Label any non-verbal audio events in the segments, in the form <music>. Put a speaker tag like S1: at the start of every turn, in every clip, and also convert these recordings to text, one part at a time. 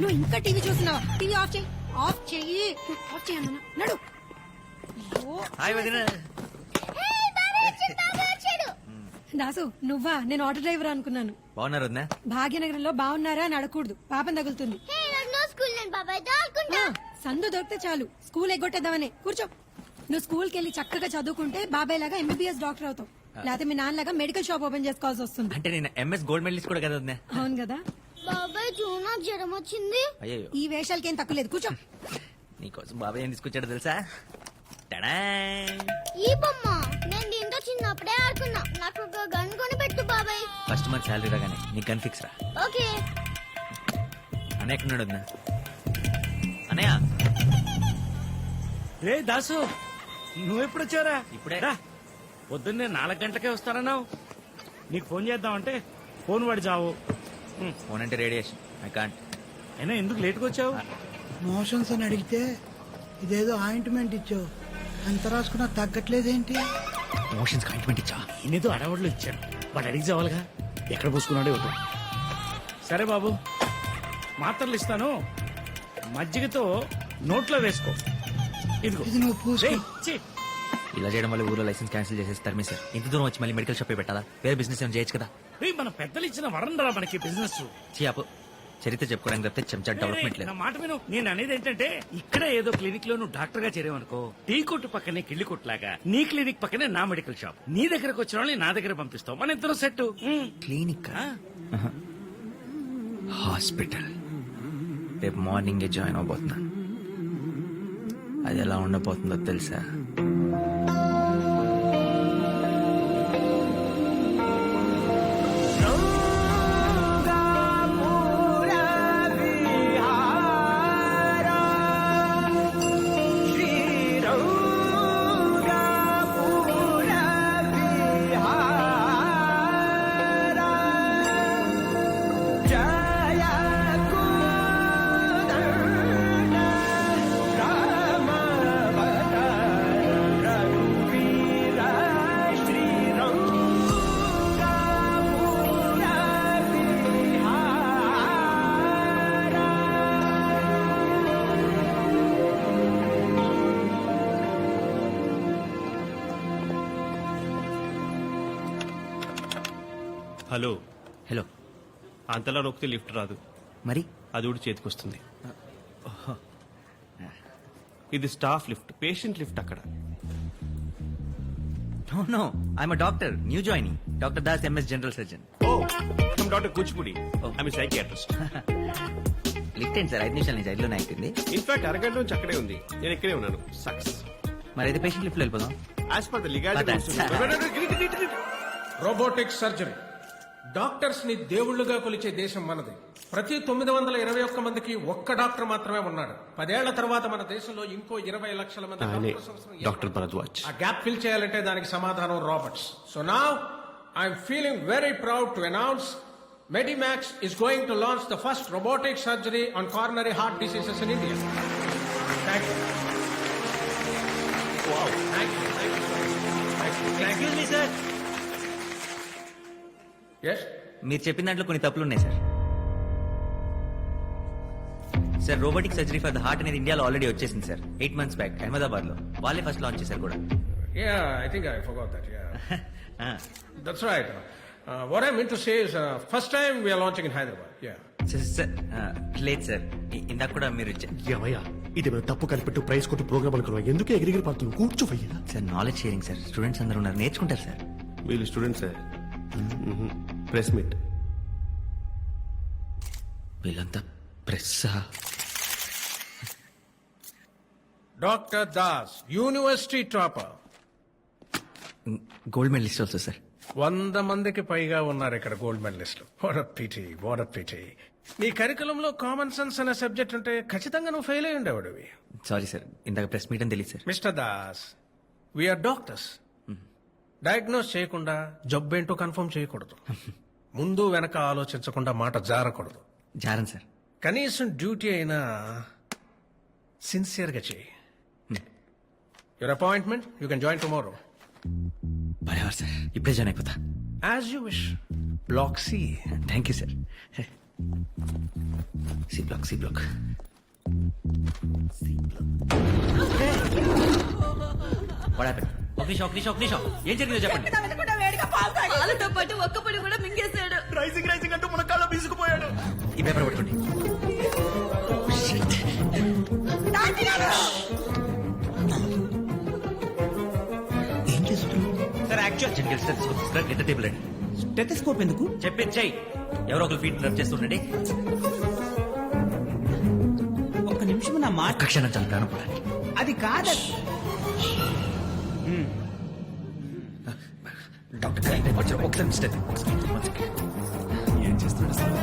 S1: నువ్వు ఇంకా టీవీ చూస్తున్నావా? టీవీ ఆఫ్ చేయి. ఆఫ్ చెయ్యి ఆఫ్ చేయను నడు. అయ్యో.
S2: హాయ్ వదిన.
S1: దాసు నువ్వా? నేను ఆటో డ్రైవర్ అనుకున్నాను.
S2: బాగున్నారు వదిన?
S1: భాగ్యనగరంలో బాగున్నారా అని అడగకూడదు. పాపం తగులుతుంది. సందు దొరికితే చాలు. స్కూల్ ఎగ్గొట్టేద్దామని. కూర్చో. నువ్వు స్కూల్కి వెళ్ళి చక్కగా చదువుకుంటే బాబాయ్ లాగా ఎంబీబీఎస్ డాక్టర్ అవుతావు. లేకపోతే మీ నాన్నలాగా మెడికల్ షాప్ ఓపెన్ చేసుకోవాల్సి వస్తుంది.
S2: అంటే నేను ఎంఎస్ గోల్డ్ మెడలిస్ట్ కూడా కదా
S1: అవును కదా.
S3: బాబాయ్ చూడు నాకు జ్వరం వచ్చింది.
S2: అయ్యో
S1: ఈ వేషాలకి ఏం తక్కువ లేదు. కూర్చో.
S2: నీకోసం బాబాయ్ ఏం తీసుకొచ్చాడో తెలుసా?
S3: ఈ బొమ్మ నేను దీంతో చిన్నప్పుడే ఆడుకున్నా. నాకు ఒక గన్ కొని పెట్టు బాబాయ్.
S2: ఫస్ట్ మంత్ శాలరీ రాగానే నీకు గన్ ఫిక్స్ రా.
S3: ఓకే.
S2: అన్నయ్య ఎక్కడున్నాడు వదిన? అన్నయ్య.
S4: రే దాసు నువ్వెప్పుడు వచ్చారా
S2: ఇప్పుడే.
S4: రా. పొద్దున్నే నాలుగు గంటలకే వస్తానన్నావు. నీకు ఫోన్ చేద్దామంటే ఫోన్ పడి చావు.
S2: ఫోన్ అంటే రేడియేషన్. ఐ కాంట్
S4: అయినా ఎందుకు లేట్గా వచ్చావు?
S5: మోషన్స్ అని అడిగితే ఇదేదో ఆయింట్మెంట్ ఇచ్చావు. అంత రాసుకున్నా తగ్గట్లేదేంటి?
S2: మోషన్స్ కాంట్మెంట్ ఇచ్చా?
S4: నేనేదో అడవాళ్ళు ఇచ్చాను వాడు అడిగి చావాలిగా ఎక్కడ పూసుకున్నాడే వద్దు సరే బాబు మాత్రలు ఇస్తాను. మజ్జిగతో నోట్లో వేసుకో. ఇదిగో.
S5: ఇది నువ్వు.
S4: రేయ్, ఛీ.
S2: ఇలా చేయడం వల్ల ఊర్లో లైసెన్స్ క్యాన్సిల్ చేసేస్తారు మీ సార్ ఇంత దూరం వచ్చి మళ్ళీ మెడికల్ షాప్ పెట్టాలా? వేరే బిజినెస్ ఏమైనా చేయొచ్చు కదా?
S4: మన పెద్దలు ఇచ్చిన వరం రా మనకి బిజినెస్
S2: చియాపు చరిత్ర చెప్పుకోవడానికి తప్పితే చెంచా డెవలప్మెంట్ లేదు.
S4: నా మాట విను. నేను అనేది ఏంటంటే ఇక్కడే ఏదో క్లినిక్లో నువ్వు డాక్టర్గా చేరేవనుకో టీ కొట్టు పక్కనే కిళ్ళి కొట్టులాగా నీ క్లినిక్ పక్కనే నా మెడికల్ షాప్ నీ దగ్గరకు వచ్చిన వాళ్ళని నా దగ్గర పంపిస్తావు. మన ఇద్దరు సెట్
S2: క్లినిక్ హాస్పిటల్ రేపు మార్నింగే జాయిన్ అవబోతున్నాను అది ఎలా ఉండబోతుందో తెలుసా?
S6: హలో
S2: హలో
S6: అంతలా నొక్కితే లిఫ్ట్ రాదు
S2: మరి
S6: అది కూడా చేతికొస్తుంది ఇది స్టాఫ్ లిఫ్ట్ పేషెంట్ లిఫ్ట్ అక్కడ
S2: no no I'm doctor new joining doctor Das MS general surgeon
S6: oh doctor Kuchipudi I'm psychiatrist
S2: lift ఏంటి సార్ ఐదు నిమిషాలు నుంచి ఐదులోనే అయిపోయింది
S6: ఇన్ఫాక్ట్ అరగంట నుంచి అక్కడే ఉంది నేను ఇక్కడే ఉన్నాను సక్సెస్
S2: మరి అయితే పేషెంట్ లిఫ్ట్ వెళ్ళిపోదాం
S7: రోబోటిక్ సర్జరీ డాక్టర్స్ని దేవుళ్ళుగా కొలిచే దేశం మనది. ప్రతి తొమ్మిది వందల ఇరవై ఒక్క మందికి ఒక్క డాక్టర్ మాత్రమే ఉన్నాడు. పదేళ్ళ తర్వాత మన దేశంలో ఇంకో ఇరవై లక్షల మంది.
S6: డాక్టర్ భరద్వాజ్.
S7: ఆ గ్యాప్ ఫిల్ చేయాలంటే దానికి సమాధానం రాబర్ట్స్. సో నా I'm feeling very proud to announce Medimax is going to launch the first robotic surgery on coronary heart diseases in India thank you thank you thank you
S2: sir
S7: yes
S2: మీరు చెప్పిన దాంట్లో కొన్ని తప్పులు ఉన్నాయి sir. Sir robotic surgery for the heart అనేది ఇండియాలో already వచ్చేసింది sir. Eight months back అహ్మదాబాద్లో వాళ్ళే ఫస్ట్ లాంచ్ చేశారు కూడా.
S7: Yeah, I think I forgot that. Yeah, <laughs>
S2: ఆ,
S7: that's right. Uh, what I meant to say is, uh, first time we are launching in Hyderabad. Yeah.
S2: Sir, sir లేదు sir ఇందాక కూడా మీరు
S8: ఏమయ్యా ఇది మనం తప్పు కనిపెట్టు ప్రైస్ కొట్టు ప్రోగ్రామ్ అనుకున్నాం ఎందుకు ఎగిరిగిరి పడుతుంది కూర్చోవయ్యా.
S2: Sir knowledge sharing sir. Students అందరూ ఉన్నారు. నేర్చుకుంటారు సార్.
S6: వీళ్ళు స్టూడెంట్స్ ప్రెస్ మీట్.
S2: వీళ్ళంతా press
S7: Dr. Das, university topper.
S2: Gold medalist also sir.
S7: వంద మందికి పైగా ఉన్నారు ఇక్కడ గోల్డ్ మెడలిస్టులు వాట్ పిటి వాట్ పిటి. నీ కరికులంలో కామన్ సెన్స్ అనే సబ్జెక్ట్ ఉంటే ఖచ్చితంగా నువ్వు ఫెయిల్ అయి ఉండేవాడివి
S2: సారీ సార్ ఇందాక ప్రెస్ మీట్ అని తెలియదు sir.
S7: Mister Das we're doctors diagnose చేయకుండా జబ్బు ఏంటో కన్ఫర్మ్ చేయకూడదు. <laughs> ముందు వెనక ఆలోచించకుండా మాట జారకూడదు.
S2: జారన్ సార్.
S7: కనీసం డ్యూటీ అయినా సిన్సియర్గా చేయి. Your appointment you can join tomorrow
S2: భలేవారు sir ఇప్పుడే జాయిన్ అయిపోతా.
S7: As you wish block C
S2: thank you sir C block C block ఒక నిమిషం ఒక నిమిషం ఒక నిమిషం ఏం జరిగిందో చెప్పండి.
S9: పాలతో పాటు ఒక్క పొడి కూడా మింగేశాడు.
S4: రైసింగ్ రైసింగ్ అంటూ మన కాళ్ళ బీసుకుపోయాడు.
S2: ఈ పేపర్ పట్టుకోండి.
S5: ఏం చేస్తున్నావు
S2: sir actual general stethoscope sir ఎంత టేబుల్ అండి
S10: స్టెథిస్కోప్ ఎందుకు?
S2: చెప్పేది చెయ్యి. ఎవరో ఒకరు ఫీట్ రబ్ చేస్తుండండి
S10: ఒక్క నిమిషం నా మాట
S2: క్షణం చాలు ప్రాణం.
S10: అది కాదు.
S2: డాక్టర్ ఏం చేస్తున్నాడు అసలు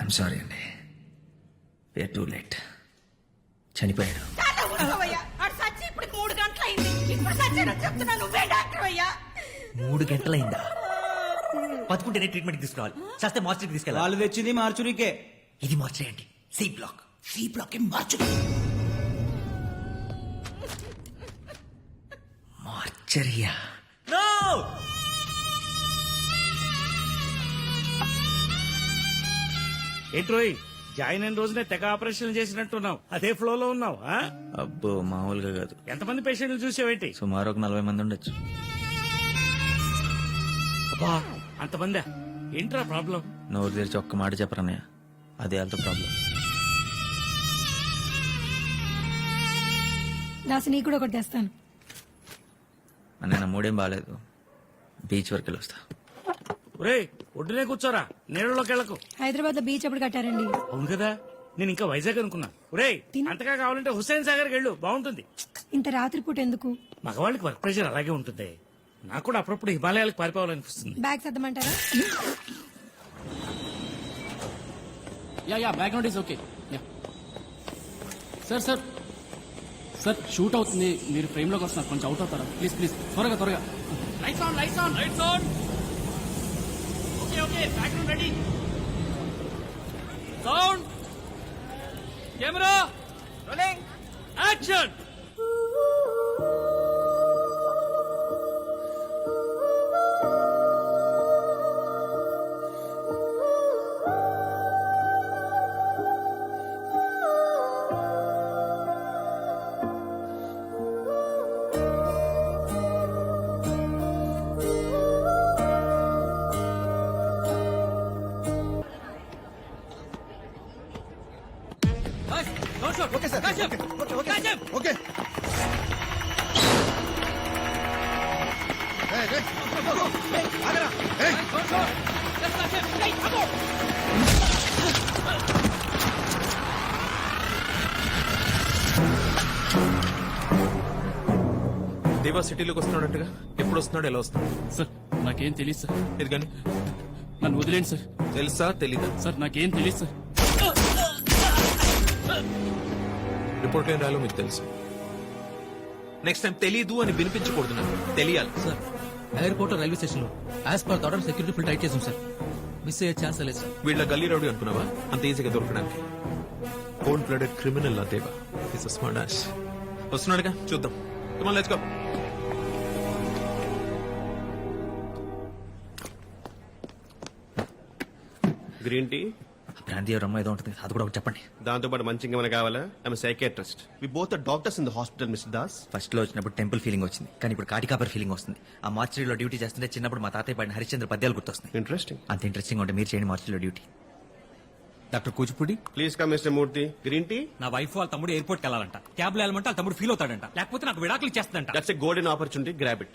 S2: ఐమ్ సారీ అండి. వేర్ టూ లేట్ చనిపోయాడు
S9: సచ్చి ఇప్పుడు మూడు గంటలు అయింది ఇప్పుడు సచ్చానని చెప్తున్నా నువ్వే డాక్టర్ అయ్యా.
S2: మూడు గంటలైందా? బతుకుంటేనే ట్రీట్మెంట్ తీసుకురావాలి. చేస్తే మార్చురీకి తీసుకెళ్ళాలి.
S10: వాళ్ళు తెచ్చింది మార్చురీకే.
S2: ఇది మార్చలే అండి C block C block mortuary. మార్చరియా? No
S4: ఏంట్రోయ్ జాయిన్ అయిన రోజునే తెగ ఆపరేషన్ చేసినట్టున్నావు. అదే ఫ్లో లో ఉన్నావు ఆ?
S2: అబ్బో మామూలుగా కాదు.
S4: ఎంతమంది పేషెంట్లు చూసావేంటి?
S2: సుమారు ఒక నలభై మంది ఉండొచ్చు.
S4: అబ్బా అంతమందా ఏంట్రా ప్రాబ్లం?
S2: నోరు తెరిచి ఒక్క మాట చెప్పరన్నయ్య అదే అంత ప్రాబ్లం.
S1: దాసి నీకు కూడా ఒకటి తెస్తాను.
S2: అన్నయ్య నా మూడేం బాగాలేదు బీచ్ వరకు వెళ్ళి వస్తా.
S4: ఒరే ఒడ్డునే కూర్చోరా. నీళ్ళలోకి వెళ్ళకు.
S1: హైదరాబాద్లో బీచ్ ఎప్పుడు కట్టారండి?
S4: అవును కదా. నేను ఇంకా వైజాగ్ అనుకున్నా. ఒరే అంతగా కావాలంటే హుస్సేన్ సాగర్ వెళ్ళు. బాగుంటుంది.
S1: ఇంత రాత్రిపూట ఎందుకు?
S4: మగవాళ్ళకి వర్క్ ప్రెషర్ అలాగే ఉంటుంది. నాకు కూడా అప్పుడప్పుడు హిమాలయాలకు పారిపోవాలనిపిస్తుంది.
S1: Bag సర్దమంటారా
S11: yeah yeah background is okay yeah. Sir sir. Sir shoot అవుతుంది. మీరు ఫ్రేమ్లోకి వస్తున్నారు. కొంచెం అవుట్ అవుతారా? ప్లీజ్ ప్లీజ్ త్వరగా త్వరగా. Lights on lights on lights on okay okay background ready sound camera rolling action
S6: Deva సిటీలోకి వస్తున్నాడంటగా? ఎప్పుడు వస్తున్నాడు? ఎలా వస్తున్నాడు?
S11: సార్ నాకేం తెలియదు సార్.
S6: ఇది కానీ?
S11: నన్ను వదిలేండి సార్.
S6: తెలుసా? తెలీదా?
S11: సార్ నాకేం తెలియదు సార్.
S6: రిపోర్ట్ ఏం రాయాలో మీకు తెలుసు. నెక్స్ట్ టైం తెలీదు అని వినిపించకూడదు నాకు. తెలియాలి.
S11: సార్ ఎయిర్పోర్ట్ రైల్వే స్టేషన్లో as per order security full tight చేసాం సార్ మిస్ అయ్యే ఛాన్స్ లేదు సార్
S6: వీళ్ళ గల్లీ రౌడీ అనుకున్నావా? అంత ఈజీగా దొరకడానికి. కోల్డ్ బ్లడెడ్ క్రిమినల్ నా దేవా. ఇస్ స్మార్ట్ డాష్ వస్తున్నాడుగా చూద్దాం. Come on let's go green tea
S2: ప్రాంతీయ రమ్మ ఏదో ఉంటుంది. అది కూడా ఒకటి చెప్పండి.
S6: దాంతో పాటు మంచి ఇంకేమైనా కావాలా? I'm psychiatrist we both doctors in the hospital mister Das
S2: ఫస్ట్లో వచ్చినప్పుడు టెంపుల్ ఫీలింగ్ వచ్చింది. కానీ ఇప్పుడు కాటికాపర్ ఫీలింగ్ వస్తుంది. ఆ మార్చిలో డ్యూటీ చేస్తుంటే చిన్నప్పుడు మా తాతయ్య పడిన హరిశ్చంద్ర పద్యాలు గుర్తొస్తున్నాయి.
S6: ఇంట్రెస్టింగ్
S2: అంత ఇంట్రెస్టింగ్ ఉంటే మీరు చేయండి మార్చిలో duty.
S10: Doctor Kuchipudi?
S6: Please come mister Murthy green tea
S10: నా వైఫ్ వాళ్ళ తమ్ముడు ఎయిర్పోర్ట్కి వెళ్ళాలంట. క్యాబ్లో వెళ్ళమంటే వాళ్ళ తమ్ముడు ఫీల్ అవుతాడంట. లేకపోతే నాకు విడాకులు ఇచ్చేస్తుందంట
S6: that's a golden opportunity grab it